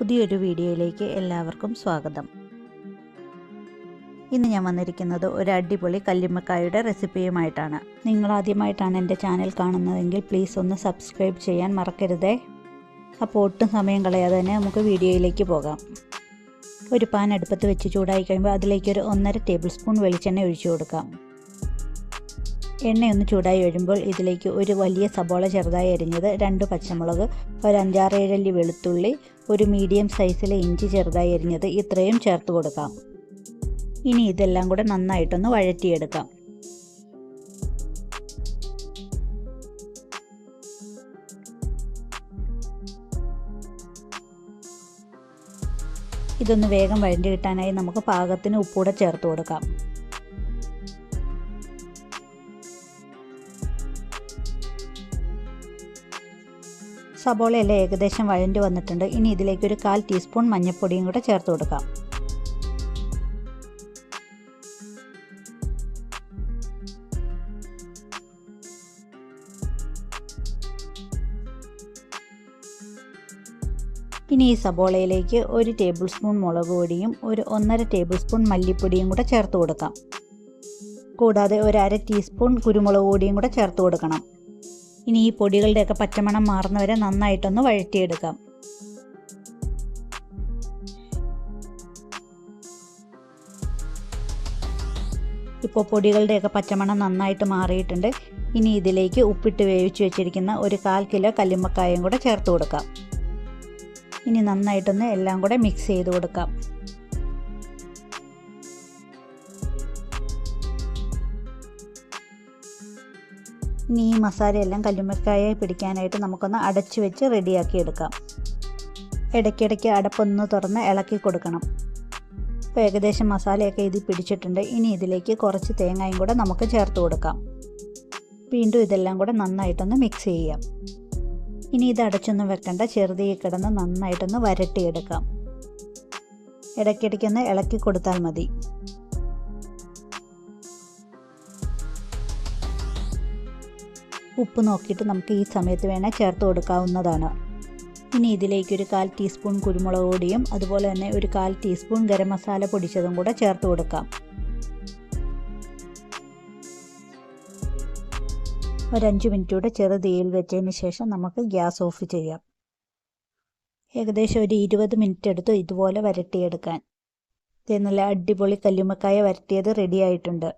പുതിയൊരു വീഡിയോയിലേക്ക് എല്ലാവർക്കും സ്വാഗതം. ഇന്ന് ഞാൻ വന്നിരിക്കുന്നത് ഒരു അടിപൊളി കല്ലുമ്മക്കായുടെ റെസിപ്പിയുമായിട്ടാണ്. നിങ്ങൾ ആദ്യമായിട്ടാണ് എന്റെ ചാനൽ കാണുന്നതെങ്കിൽ പ്ലീസ് ഒന്ന് സബ്സ്ക്രൈബ് ചെയ്യാൻ മറക്കരുതേ. അപ്പോൾ ഒട്ടും സമയം കളയാതെ തന്നെ നമുക്ക് വീഡിയോയിലേക്ക് പോകാം. ഒരു പാൻ അടുപ്പത്ത് വെച്ച് ചൂടായി കഴിയുമ്പോൾ അതിലേക്ക് അതിലേക്കൊരു ഒന്നര ടേബിൾ സ്പൂൺ വെളിച്ചെണ്ണ ഒഴിച്ചു കൊടുക്കാം. എണ്ണയൊന്ന് ചൂടായി വരുമ്പോൾ ഇതിലേക്ക് ഒരു വലിയ സബോള ചെറുതായി അരിഞ്ഞത് രണ്ട് പച്ചമുളക് ഒരു അഞ്ചാറേഴല്ലി വെളുത്തുള്ളി ഒരു മീഡിയം സൈസിലെ ഇഞ്ചി ചെറുതായി അരിഞ്ഞത് ഇത്രയും ചേർത്ത് കൊടുക്കാം. ഇനി ഇതെല്ലാം കൂടെ നന്നായിട്ടൊന്ന് വഴറ്റിയെടുക്കാം. ഇതൊന്ന് വേഗം വഴണ്ടി കിട്ടാനായി നമുക്ക് പാകത്തിന് ഉപ്പൂടെ ചേർത്ത് കൊടുക്കാം. സബോളയെല്ലാം ഏകദേശം വഴണ്ടി വന്നിട്ടുണ്ട്. ഇനി ഇതിലേക്ക് ഒരു കാൽ ടീസ്പൂൺ മഞ്ഞൾപ്പൊടിയും കൂടെ ചേർത്ത് കൊടുക്കാം. ഇനി ഈ സബോളയിലേക്ക് ഒരു ടേബിൾ സ്പൂൺ മുളക് പൊടിയും ഒരു ഒന്നര ടേബിൾ സ്പൂൺ മല്ലിപ്പൊടിയും കൂടെ ചേർത്ത് കൊടുക്കാം. കൂടാതെ ഒരു അര ടീസ്പൂൺ കുരുമുളക് പൊടിയും കൂടെ ചേർത്ത് കൊടുക്കണം. ഇനി ഈ പൊടികളുടെയൊക്കെ പച്ചമണം മാറുന്നവരെ നന്നായിട്ടൊന്ന് വഴറ്റിയെടുക്കാം. ഇപ്പോൾ പൊടികളുടെയൊക്കെ പച്ചമണം നന്നായിട്ട് മാറിയിട്ടുണ്ട്. ഇനി ഇതിലേക്ക് ഉപ്പിട്ട് വേവിച്ച് വെച്ചിരിക്കുന്ന ഒരു കാൽ കിലോ കല്ലുമ്മക്കായും കൂടെ ചേർത്ത് കൊടുക്കാം. ഇനി നന്നായിട്ടൊന്ന് എല്ലാം കൂടെ മിക്സ് ചെയ്ത് കൊടുക്കാം. ഇനി ഈ മസാലയെല്ലാം കല്ലുമ്മക്കായ പിടിക്കാനായിട്ട് നമുക്കൊന്ന് അടച്ചു വെച്ച് റെഡിയാക്കി എടുക്കാം. ഇടയ്ക്കിടയ്ക്ക് അടപ്പൊന്ന് തുറന്ന് ഇളക്കി കൊടുക്കണം. ഇപ്പോൾ ഏകദേശം മസാലയൊക്കെ ഇതിൽ പിടിച്ചിട്ടുണ്ട്. ഇനി ഇതിലേക്ക് കുറച്ച് തേങ്ങയും കൂടെ നമുക്ക് ചേർത്ത് കൊടുക്കാം. വീണ്ടും ഇതെല്ലാം കൂടെ നന്നായിട്ടൊന്ന് മിക്സ് ചെയ്യാം. ഇനി ഇത് അടച്ചൊന്നും വെക്കണ്ട. ചെറുതീ കിടന്ന് നന്നായിട്ടൊന്ന് വരട്ടിയെടുക്കാം. ഇടയ്ക്കിടയ്ക്കൊന്ന് ഇളക്കി കൊടുത്താൽ മതി. ഉപ്പ് നോക്കിയിട്ട് നമുക്ക് ഈ സമയത്ത് വേണേൽ ചേർത്ത് കൊടുക്കാവുന്നതാണ്. ഇനി ഇതിലേക്ക് ഒരു കാൽ ടീസ്പൂൺ കുരുമുളക് പൊടിയും അതുപോലെ തന്നെ ഒരു കാൽ ടീസ്പൂൺ ഗരം മസാല പൊടിച്ചതും കൂടെ ചേർത്ത് കൊടുക്കാം. ഒരഞ്ച് മിനിറ്റ് കൂടെ ചെറു തീയിൽ വെച്ചതിന് ശേഷം നമുക്ക് ഗ്യാസ് ഓഫ് ചെയ്യാം. ഏകദേശം ഒരു ഇരുപത് മിനിറ്റ് എടുത്ത് ഇതുപോലെ വരട്ടിയെടുക്കാൻ. ഇത് നല്ല അടിപൊളി കല്ലുമ്മക്കായ വരട്ടിയത് റെഡി ആയിട്ടുണ്ട്.